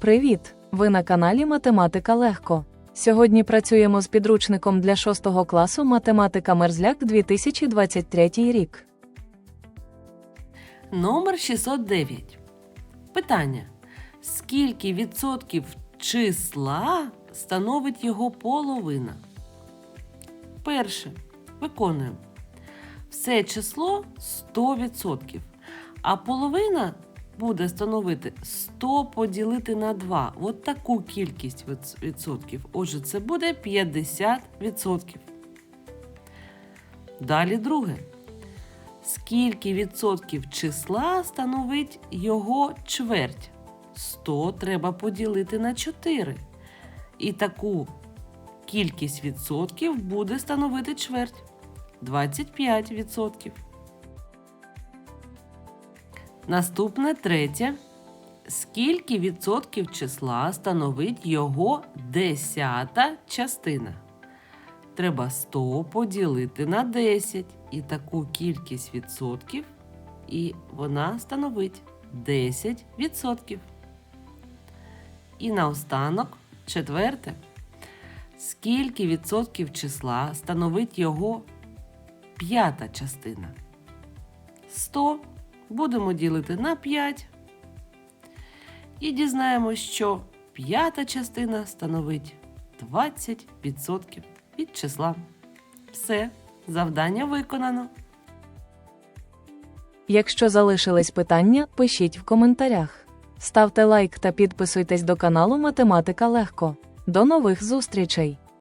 Привіт! Ви на каналі Математика Легко. Сьогодні працюємо з підручником для 6 класу Математика Мерзляк 2023 рік. Номер 609. Питання. Скільки відсотків числа становить його половина? Перше. Виконуємо. Все число 100%. А половина буде становити 100 поділити на 2. От таку кількість відсотків. Отже, це буде 50%. Далі друге. Скільки відсотків числа становить його чверть? 100 треба поділити на 4. І таку кількість відсотків буде становити чверть 25 відсотків. Наступне третє. Скільки відсотків числа становить його десята частина? Треба 100 поділити на 10 і таку кількість відсотків, і вона становить 10 відсотків. І наостанок, четверте. Скільки відсотків числа становить його п'ята частина? 100 будемо ділити на 5. І дізнаємось, що п'ята частина становить 20% від числа. Все, завдання виконано. Якщо залишились питання, пишіть в коментарях. Ставте лайк та підписуйтесь до каналу Математика Легко. До нових зустрічей!